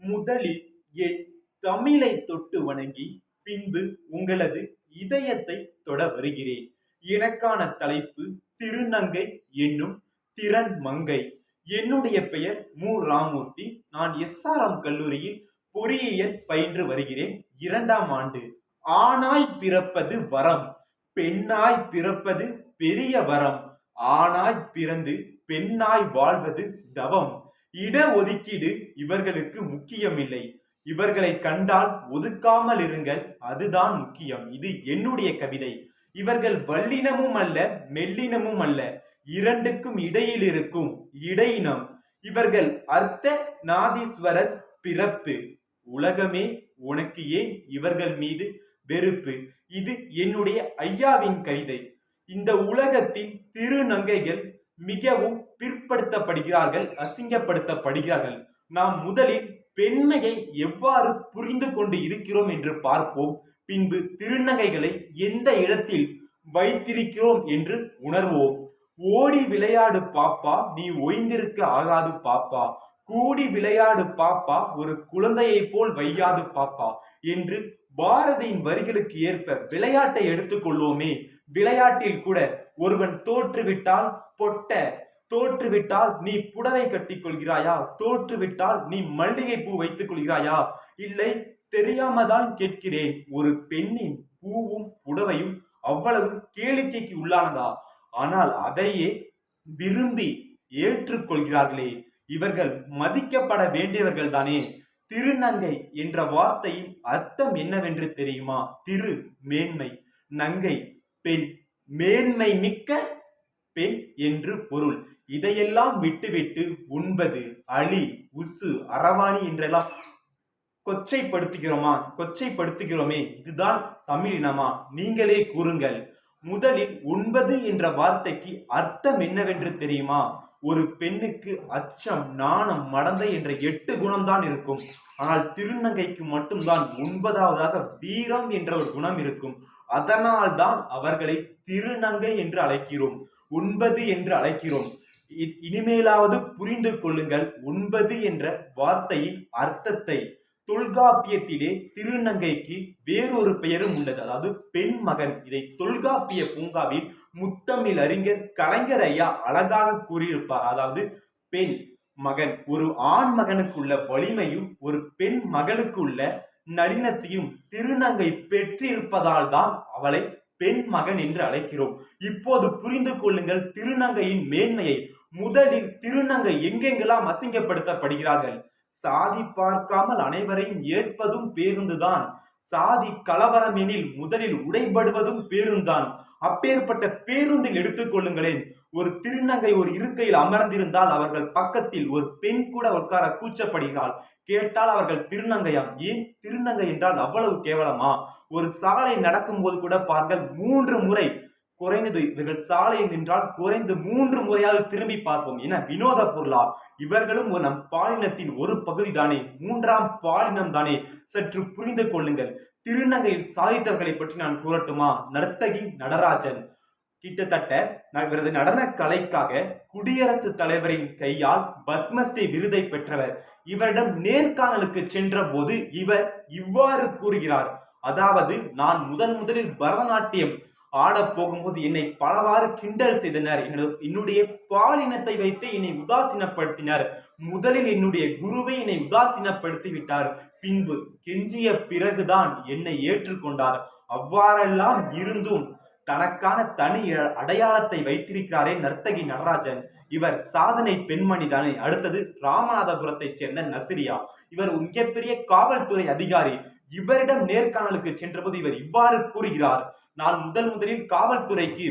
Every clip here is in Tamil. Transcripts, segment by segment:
முதலில் என் தமிழை தொட்டு வணங்கி பின்பு உங்களது இதயத்தை தொட வருகிறேன். எனக்கான தலைப்பு திருநங்கை என்னும் திறன் மங்கை. என்னுடைய பெயர் மு. ராமூர்த்தி. நான் எஸ்ஆர்எம் கல்லூரியில் பொறியியல் பயின்று வருகிறேன். இரண்டாம் ஆண்டு. ஆணாய் பிறப்பது வரம். பெண்ணாய் பிறப்பது பெரிய வரம். ஆணாய் பிறந்து பெண்ணாய் வாழ்வது தவம். இட ஒதுக்கீடு இவர்களுக்கு முக்கியமில்லை. இவர்களை கண்டால் ஒதுக்காமல் இருங்கள் அதுதான் முக்கியம். இது என்னுடைய கவிதை. இவர்கள் வல்லினமும் அல்ல மெல்லினமும் அல்ல. இரண்டுக்கும் இடையில் இருக்கும் இடையினம். இவர்கள் அர்த்த நாதீஸ்வரர் பிறப்பு. உலகமே உனக்கு ஏன் இவர்கள் மீது வெறுப்பு? இது என்னுடைய ஐயாவின் கவிதை. இந்த உலகத்தின் திருநங்கைகள் மிகவும் பிற்படுத்தப்படுகிறார்கள் அசிங்கப்படுத்தப்படுகிறார்கள். நாம் முதலில் பெண்மையை எவ்வாறு புரிந்து கொண்டு இருக்கிறோம் என்று பார்ப்போம். பின்பு திருநங்கைகளை எந்த இடத்தில் வைத்திருக்கிறோம் என்று உணர்வோம். ஓடி விளையாடு பாப்பா நீ ஓய்ந்திருக்க ஆகாது பாப்பா. கூடி விளையாடு பாப்பா ஒரு குழந்தையைப் போல் வையாது பாப்பா என்று பாரதியின் வரிகளுக்கு ஏற்ப விளையாட்டை எடுத்துக்கொள்வோமே விளையாட்டில் கூட ஒருவன் தோற்றுவிட்டால் பொட்ட தோற்றுவிட்டால் நீ புடவை கட்டிக்கொள்கிறாயா தோற்றுவிட்டால் நீ மல்லிகை பூ வைத்துக் கொள்கிறாயா? இல்லை தெரியாம தான் கேட்கிறேன். ஒரு பெண்ணின் பூவும் புடவையும் அவ்வளவு கேளிக்கைக்கு உள்ளானதா? ஆனால் அதையே விரும்பி ஏற்றுக்கொள்கிறார்களே. இவர்கள் மதிக்கப்பட வேண்டியவர்கள் தானே திருநங்கை என்ற வார்த்தையின் அர்த்தம் என்னவென்று தெரியுமா? திரு மேன்மை. நங்கை பெண். மேன்மை மிக்க பெண் என்று பொருள். இதையெல்லாம் விட்டுவிட்டு உண்பது அலி உசு அரவாணி என்றெல்லாம் கொச்சைப்படுத்துகிறோமா? கொச்சைப்படுத்துகிறோமே. இதுதான் தமிழினமா நீங்களே கூறுங்கள். முதலில் உண்பது என்ற வார்த்தைக்கு அர்த்தம் என்னவென்று தெரியுமா? ஒரு பெண்ணுக்கு அச்சம் நாணம் மடந்தை என்ற எட்டு குணம்தான் இருக்கும். ஆனால் திருநங்கைக்கு மட்டும்தான் ஒன்பதாவதாக வீரம் என்ற ஒரு குணம் இருக்கும். அதனால் தான் அவர்களை திருநங்கை என்று அழைக்கிறோம். ஒன்பது என்று அழைக்கிறோம். இனிமேலாவது புரிந்து கொள்ளுங்கள். ஒன்பது என்ற வார்த்தையின் அர்த்தத்தை தொல்காப்பியத்திலே திருநங்கைக்கு வேறொரு பெயரும் உள்ளது. அதாவது பெண் மகன். இதை தொல்காப்பிய பூங்காவில் முத்தமிழ் அறிஞர் கலைஞர் ஐயா அழகாக கூறியிருப்பார். அதாவது பெண் மகன். ஒரு ஆண் மகனுக்கு உள்ள வலிமையும் ஒரு பெண் மகளுக்கு உள்ள நளினத்தையும் திருநங்கை பெற்றிருப்பதால் தான் அவளை பெண் மகன் என்று அழைக்கிறோம். இப்போது புரிந்து கொள்ளுங்கள் திருநங்கையின் மேன்மையை. முதலில் திருநங்கை எங்கெங்கெல்லாம் அசிங்கப்படுத்தப்படுகிறார்கள்? சாதி பார்க்காமல் அனைவரையும் ஏற்பதும் பேருந்துதான். சாதி கலவரம் எனில் முதலில் உடைபடுவதும் பேருந்தான். அப்பேற்பட்ட பேருந்தில் எடுத்துக்கொள்ளுங்களேன் ஒரு திருநங்கை ஒரு இருக்கையில் அமர்ந்திருந்தால் அவர்கள் பக்கத்தில் ஒரு பெண் கூட உட்கார கூச்சப்படுகிறாள். கேட்டால் அவர்கள் திருநங்கையாம் ஏன் திருநங்கை என்றால் அவ்வளவு கேவலமா? ஒரு சாலை நடக்கும்போது கூட பாருங்கள் மூன்று முறை குறைந்தது இவர்கள் சாலையில் நின்றால் குறைந்து மூன்று முறையாவது திரும்பி பார்ப்போம். என வினோத பொருளா இவர்களும் ஒரு நம் பாலினத்தின் ஒரு பகுதி தானே மூன்றாம் பாலினம் தானே சற்று புரிந்து கொள்ளுங்கள். திருநங்கையில் சாதித்தவர்களை பற்றி நான் கூறட்டுமா? நர்த்தகி நடராஜன். கிட்டத்தட்ட இவரது நடன கலைக்காக குடியரசுத் தலைவரின் கையால் பத்மஸ்ரீ விருதை பெற்றவர். இவரிடம் நேர்காணலுக்கு சென்ற போது இவர் இவ்வாறு கூறுகிறார். அதாவது நான் முதன் முதலில் பரதநாட்டியம் ஆடப் போகும்போது என்னை பலவாறு கிண்டல் செய்தனர். என்னுடைய பாலினத்தை வைத்து என்னை உதாசீனப்படுத்தினார். முதலில் என்னுடைய குருவை என்னை உதாசீனப்படுத்தி விட்டார் பின்பு கெஞ்சிய பிறகுதான் என்னை ஏற்றுக்கொண்டார். அவ்வாறெல்லாம் இருந்தும் தனக்கான தனி அடையாளத்தை வைத்திருக்கிறாரே நர்த்தகி நடராஜன். இவர் சாதனை பெண்மணி தானே. அடுத்தது ராமநாதபுரத்தைச் சேர்ந்த நசிரியா. இவர் மிகப்பெரிய காவல்துறை அதிகாரி. இவரிடம் நேர்காணலுக்கு சென்றபோது இவர் இவ்வாறு கூறுகிறார் நான் முதல் முதலில் காவல்துறைக்கு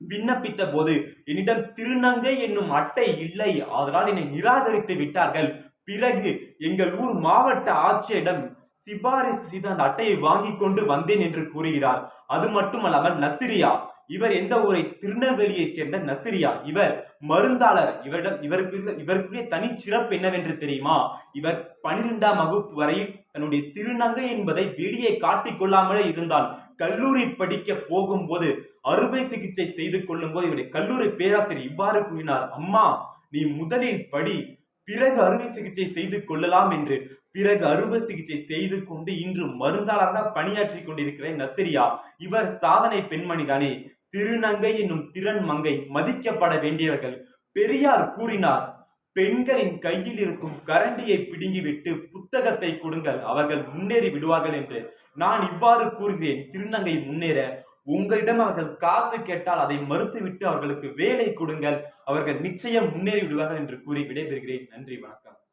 விண்ணப்பித்த போது என்னிடம் திருநங்கை என்னும் அட்டை இல்லை அதனால் என்னை நிராகரித்து விட்டார்கள். பிறகு எங்கள் ஊர் மாவட்ட ஆட்சியரிடம் சிபாரிசு செய்து அந்த அட்டையை வாங்கி கொண்டு வந்தேன் என்று கூறுகிறார். அது மட்டுமல்லாமல் நசிரியா இவர் எந்த ஊரை? திருநெல்வேலியைச் சேர்ந்த நசிரியா. இவர் மருந்தாளர். இவரிடம் இவருக்கு இவருக்குரிய தனி சிறப்பு என்னவென்று தெரியுமா? இவர் பனிரெண்டாம் வகுப்பு வரையில் தன்னுடைய திருநங்கை என்பதை வெளியே காட்டிக்கொள்ளாமலே இருந்தால் கல்லூரி படிக்க போகும்போது அறுவை சிகிச்சை செய்து கொள்ளும் போது இவருடைய கல்லூரி பேராசிரியர் இவ்வாறு கூறினார் அம்மா நீ முதலில் படி. பிறகு அறுவை சிகிச்சை செய்து கொள்ளலாம் என்று. பிறகு அறுவை சிகிச்சை செய்து கொண்டு இன்று மருந்தாளராக பணியாற்றி கொண்டிருக்கிறேன் நசிரியா. இவர் சாதனை பெண்மணிதானே. திருநங்கை என்னும் திறன் மங்கை மதிக்கப்பட வேண்டியவர்கள். பெரியார் கூறினார் பெண்களின் கையில் இருக்கும் கரண்டியை பிடுங்கிவிட்டு புத்தகத்தை கொடுங்கள் அவர்கள் முன்னேறி விடுவார்கள் என்று. நான் இவ்வாறு கூறுகிறேன் திருநங்கை முன்னேற. உங்களிடம் அவர்கள் காசு கேட்டால் அதை மறுத்துவிட்டு அவர்களுக்கு வேலை கொடுங்கள். அவர்கள் நிச்சயம் முன்னேறி விடுவார்கள் என்று கூறி விடைபெறுகிறேன். நன்றி வணக்கம்.